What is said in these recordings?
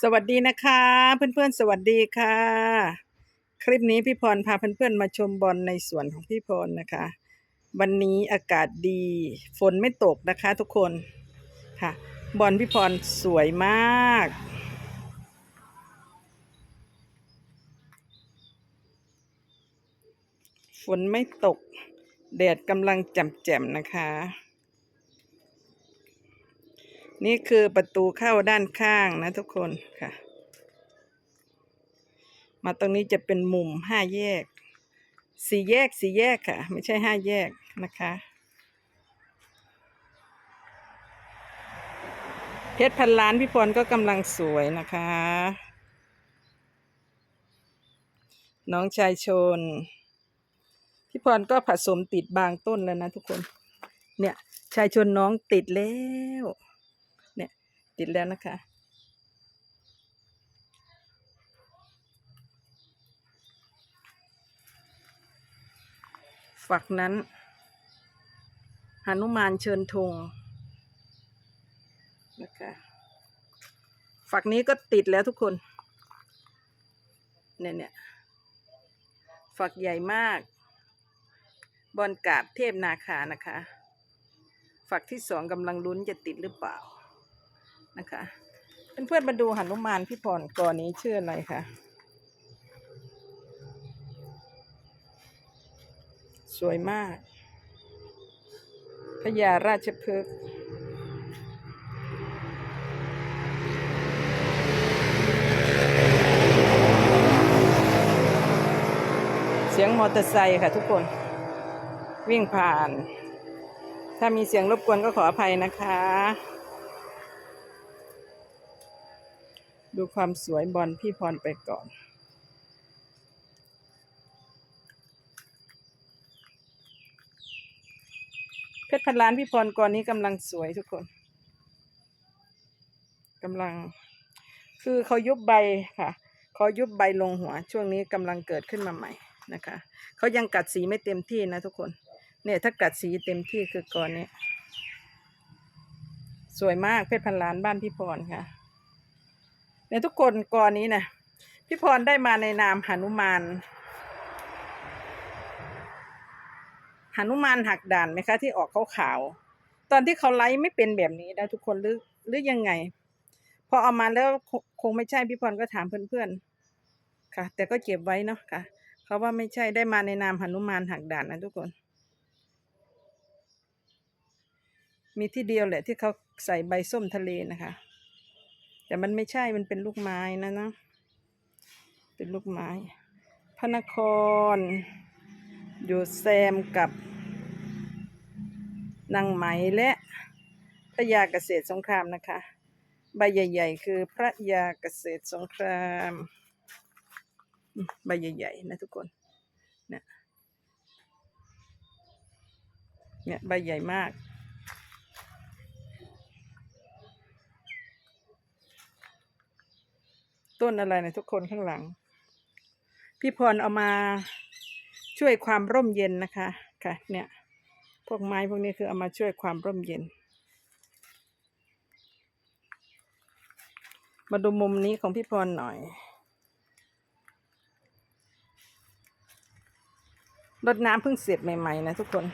สวัสดีนะคะ เพื่อนๆ สวัสดีค่ะ คลิปนี้พี่พรพาเพื่อนๆ มาชมบอลในสวนของพี่พรนะคะ วันนี้อากาศดี ฝนไม่ตกนะคะทุกคนค่ะ บอลพี่พรสวยมาก ฝนไม่ตก แดดกำลังแจ่มๆนะคะ นี่คือประตูเข้าด้านข้างนะทุกคนค่ะ มาตรงนี้จะเป็นมุมห้าแยก สี่แยกสี่แยกค่ะ ไม่ใช่ห้าแยกนะคะเพชรพันล้านพี่พรก็กำลังสวยนะคะ น้องชายชน พี่พรก็ผสมติดบางต้นแล้วนะทุกคน เนี่ยชายชนน้องติดแล้ว ติดแล้วนะคะฝักนั้นหนุมานเชิญธงนะคะฝักนี้ก็ติดแล้วทุกคน เนี่ยเนี่ยฝักใหญ่มาก บอลกาบเทพนาคานะคะ ฝักที่สองกำลังลุ้นจะติดหรือเปล่า นะคะเพื่อนๆมาดูหนุมานพี่พรก่อนนี้ชื่ออะไรคะสวยมากพญาราชพฤกษ์เสียงมอเตอร์ไซค์ค่ะทุกคน วิ่งผ่าน ถ้ามีเสียงรบกวนก็ขออภัยนะคะ ดูความสวยบอลพี่พรไปก่อนเพชรพันล้านพี่พรก่อนนี้กำลังสวยทุกคนกำลัง คือเขายุบใบค่ะเขายุบใบลงหัว ช่วงนี้กำลังเกิดขึ้นมาใหม่นะคะเขายังกัดสีไม่เต็มที่นะทุกคน เนี่ยถ้ากัดสีเต็มที่คือก่อนนี้ สวยมากเพชรพันล้านบ้านพี่พรค่ะ เนี่ยทุกคนก่อนนี้นะพี่พรได้มาในนามหนุมานหนุมานหักด่านไหมคะ ที่ออกขาวๆตอนที่เขาไลฟ์ไม่เป็นแบบนี้นะทุกคนหรือหรือยังไง พอเอามาแล้วคงคงไม่ใช่พี่พรก็ถามเพื่อนๆค่ะ แต่ก็เก็บไว้เนาะค่ะเขาว่าไม่ใช่ได้มาในนามหนุมานหักด่านนะทุกคน มีที่เดียวแหละที่เขาใส่ใบส้มทะเลนะคะ แต่มันไม่ใช่มันเป็นลูกไม้นะนะ เป็นลูกไม้ พระนคร อยู่แซมกับนางไหมและพระยาเกษตรสงครามนะคะ ใบใหญ่ ๆ คือพระยาเกษตรสงครามอืมใบใหญ่ๆนะทุกคนเนี่ยเนี่ยใบใหญ่มาก ต้นอะไรนะทุกคนข้างหลัง พี่พรเอามาช่วยความร่มเย็นนะคะค่ะ เนี่ย พวกไม้พวกนี้คือเอามาช่วยความร่มเย็น มาดูมุมนี้ของพี่พรหน่อยรดน้ำเพิ่งเสร็จใหม่ ๆ นะทุกคน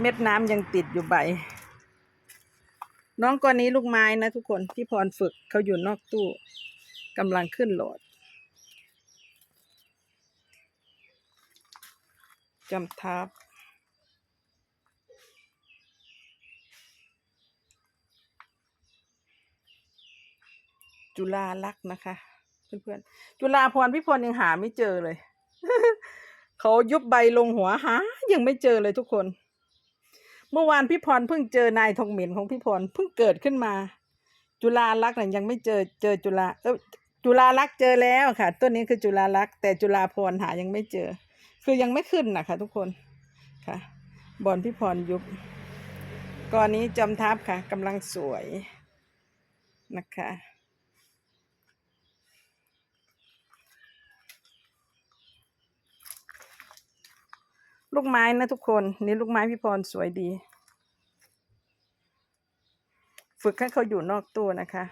เม็ดน้ำยังติดอยู่ใบ น้องกอนนี้ลูกไม้นะทุกคนพี่พรฝึกเขาอยู่นอกตู้กำลังขึ้นโหลดจำทับจุฬาลักษ์นะคะ เพื่อนๆ จุฬาพรพี่พรยังหาไม่เจอเลย เขายุบใบลงหัวหายังไม่เจอเลยทุกคน เมื่อวานพี่พรเพิ่งเจอนายทองเหมินของพี่พรเพิ่งเกิดขึ้นมา จุฬาลักษณ์น่ะยังไม่เจอเจอจุฬาเออจุฬาลักษณ์เจอแล้วค่ะ ต้นนี้คือจุฬาลักษณ์แต่จุฬาพรหายังไม่เจอ คือยังไม่ขึ้นนะคะทุกคนค่ะ บอลพี่พรยุบก่อนนี้จอมทัพค่ะกำลังสวยนะคะ ลูกไม้นะทุกคน นี่ลูกไม้พี่พรสวยดี ฝึกให้เขาอยู่นอกตู้นะคะ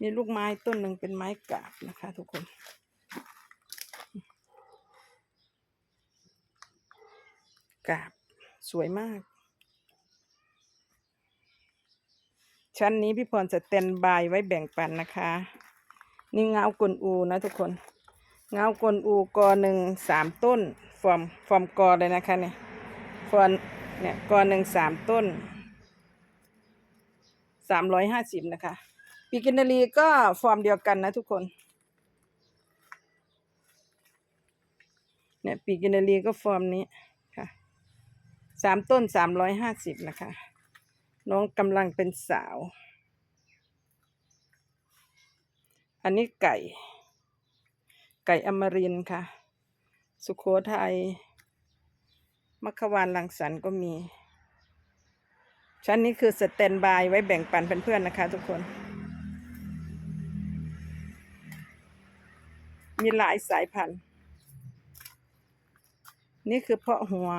มีลูกไม้ต้นหนึ่งเป็นไม้กาบนะคะ ทุกคนกาบสวยมาก ชั้นนี้พี่พรจะเตนบายไว้แบ่งปันนะคะ นี่เงากลอูนะทุกคน เงากลอูกอหนึ่งสามต้น ฟอร์มฟอร์มกอเลยนะคะเนี่ยฟอร์มเนี่ยกอหนึ่งสามต้นสามร้อยห้าสิบนะคะปีกินารีก็ฟอร์มเดียวกันนะทุกคนเนี่ยปีกินนารีก็ฟอร์มนี้ค่ะสามต้นสามร้อยห้าสิบนะคะ น้องกำลังเป็นสาว อันนี้ไก่ ไก่อมรินค่ะ สุโขทัยมัคควานลังสรรค์ก็มี ชั้นนี้คือสแตนบายไว้แบ่งปันเพื่อนๆนะคะทุกคน มีหลายสายพันธุ์ นี่คือเพาะหัว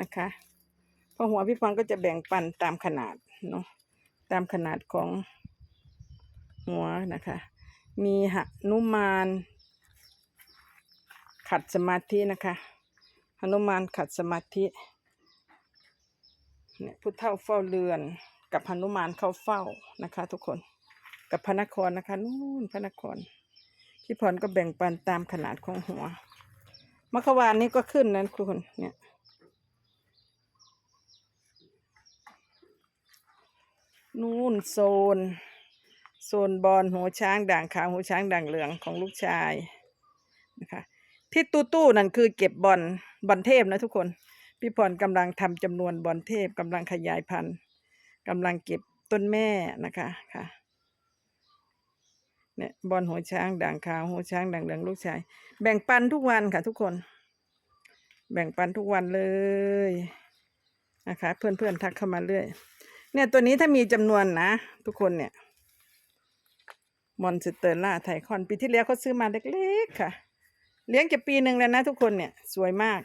นะคะ พาะหัวพี่พรก็จะแบ่งปันตามขนาดเนาะตามขนาดของหัวนะคะ มีหนุมาน ขัดสมาธินะคะหนุมานขัดสมาธิเนี่ยพุทธเท่าเฝ้าเรือนกับหนุมานเข้าเฝ้านะคะ ทุกคนกับพระนครนะคะนู่นพระนครพี่พรก็แบ่งปันตามขนาดของหัวมัคควานนี้ก็ขึ้นนะทุกคนเนี่ย นู่นโซน โซนบอลหัวช้างด่างขาวหัวช้างด่างเหลืองของลูกชายนะคะที่ตู้ตู้นั่นคือเก็บบอลบอลเทพนะทุกคน พี่พรกำลังทำจำนวนบอลเทพกำลังขยายพันธุ์กำลังเก็บต้นแม่นะคะค่ะเนี่ยบอลหัวช้างด่างขาวหัวช้างด่างเหลืองลูกชาย แบ่งปันทุกวันค่ะ ทุกคน แบ่งปันทุกวันเลยนะคะ เพื่อนๆทักเข้ามาเรื่อย เนี่ยตัวนี้ถ้ามีจำนวนนะ ทุกคนเนี่ยมอนสเตอร์ล่าไทคอนปีที่แล้วเขาซื้อมาเล็กๆค่ะ เลี้ยงจะปีหนึ่งแล้วนะทุกคนเนี่ย สวยมาก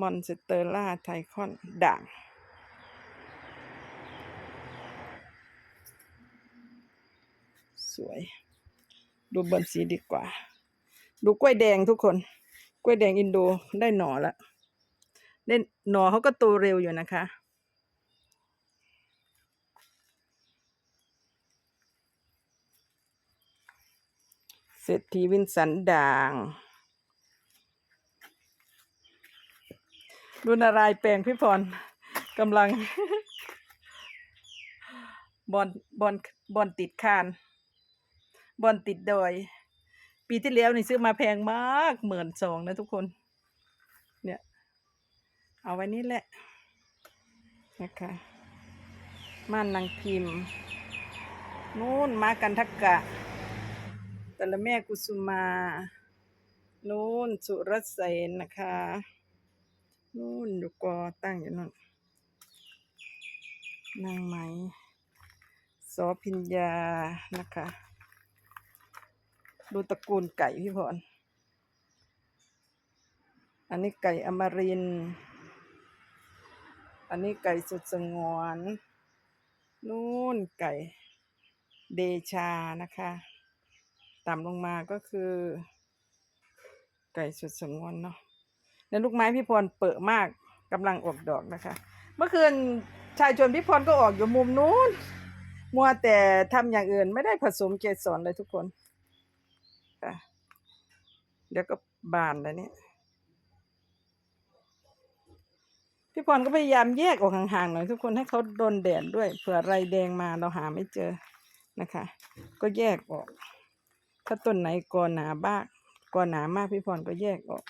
มอนสเตอร์ล่าไทคอนด่างสวย ดูบนสีดีกว่า ดูกล้วยแดงทุกคน กล้วยแดงอินโดได้หน่อแล้วได้หน่อเขาก็โตเร็วอยู่นะคะ ศรษฐีวินสันด่างดูนารายแปลงพี่พรกำลัง บอลบอลบอลติดคาน บอลติดดอย ปีที่แล้วนี่ซื้อมาแพงมากหมื่นสองนะทุกคน เนี่ย เอาไว้นี่แหละนะคะม่านนางพิมพ์นู่นมากันทักกะ แต่ละแม่กุสุมานู่นสุรเสนนะคะนู่นอยู่กอตั้งอยู่นั่นนางไหมสอพิญญานะคะ ดูตระกูลไก่พี่พรอันนี้ไก่อมริน อันนี้ไก่สุดสงวนนู่นไก่เดชานะคะ ต่ำลงมาก็คือ ไก่สุดสงวนเนาะในลูกไม้พี่พรเปิดมากกำลังออกดอกนะคะ เมื่อคืนชายชวนพี่พรก็ออกอยู่มุมนู้น มัวแต่ทำอย่างอื่นไม่ได้ผสมเกสรเลยทุกคนค่ะเดี๋ยวก็บานแล้วเนี่ยพี่พรก็พยายามแยกออกห่างๆหน่อยทุกคนให้เขาโดนแดดด้วยเผื่อไรแดงมาเราหาไม่เจอนะคะ ก็แยกออก ถ้าต้นไหนกอหนาบ้างกอหนามากพี่พรก็แยกออก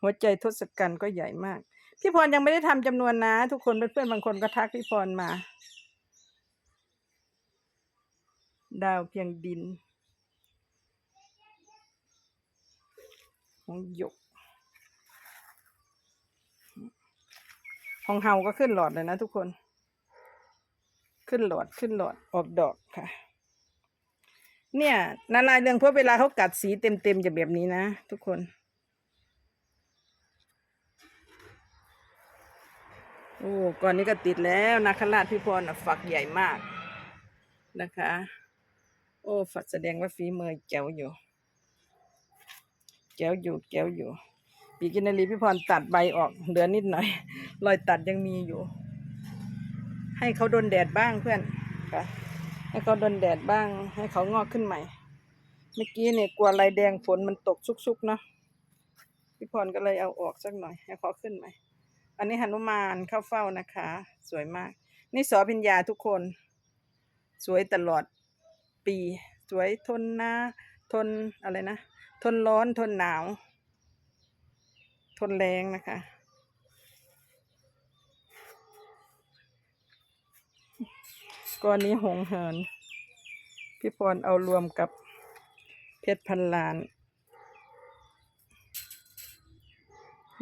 หัวใจทศกัณฐ์ก็ใหญ่มาก พี่พรยังไม่ได้ทำจำนวนนะ ทุกคนเพื่อนๆบางคนก็ทักพี่พรมา ดาวเพียงดินของหยกของเฮาก็ขึ้นหลอดเลยนะทุกคน ขึ้นหลอดขึ้นหลอดออกดอกค่ะ เนี่ยนาลายเรื่องเพราะเวลาเขากัดสีเต็มๆจะแบบนี้นะ ทุกคน โอ้ก่อนนี้ก็ติดแล้วนาคราชพี่พรฝักใหญ่มากนะคะ โอ้ฝักแสดงว่าฝีมือแจ๋วอยู่แจ๋วอยู่แจ๋วอยู่ ปีกินาลีพี่พรตัดใบออกเหลือนิดหน่อย รอยตัดยังมีอยู่ ให้เขาโดนแดดบ้างเพื่อนค่ะ ให้เขาโดนแดดบ้าง ให้เขางอกขึ้นใหม่ เมื่อกี้เนี่ยกลัวลายแดงฝนมันตกชุกๆเนาะพี่พรก็เลยเอาออกสักหน่อย ให้เขาขึ้นใหม่ อันนี้หนุมานเข้าเฝ้านะคะ สวยมาก นี่สอพิญญาทุกคน สวยตลอดปี สวยทนหน้าทนอะไรนะ ทนร้อนทนหนาว ทนแรงนะคะ ก้อนนี้หงเหิน พี่พรเอารวมกับเพชรพันล้าน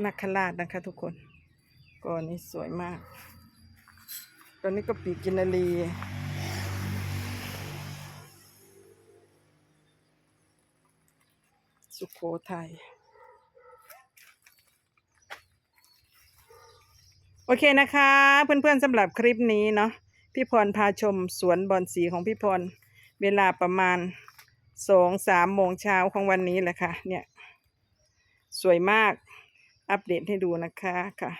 นักขราชนะคะทุกคนก้อนนี้สวยมากก้อนนี้ก็ปีกินนารีสุโขทัยโอเคนะคะ เพื่อนๆสำหรับคลิปนี้เนาะ พี่พรพาชมสวนบอนสีของพี่พร เวลาประมาณสองสามโมงเช้าของวันนี้แหละค่ะ เนี่ย สวยมากอัปเดตให้ดูนะคะค่ะ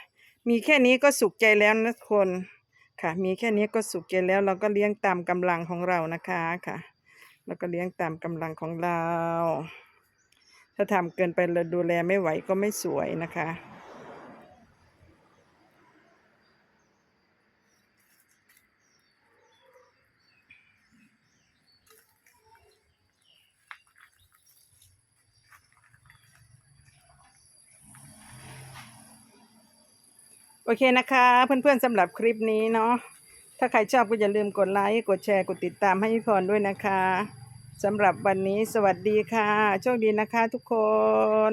มีแค่นี้ก็สุขใจแล้วนะคนค่ะ มีแค่นี้ก็สุขใจแล้วเราก็เลี้ยงตามกำลังของเรานะคะค่ะเราก็เลี้ยงตามกำลังของเรา ถ้าทำเกินไปเราดูแลไม่ไหวก็ไม่สวยนะคะ โอเคนะคะ เพื่อนๆสำหรับคลิปนี้เนาะถ้าใครชอบก็อย่าลืมกดไลค์กดแชร์กดติดตามให้พี่พรด้วยนะคะสำหรับวันนี้สวัสดีค่ะ โชคดีนะคะทุกคน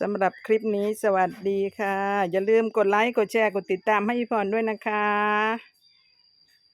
สำหรับคลิปนี้สวัสดีค่ะ อย่าลืมกดไลค์กดแชร์กดติดตามให้พี่พรด้วยนะคะ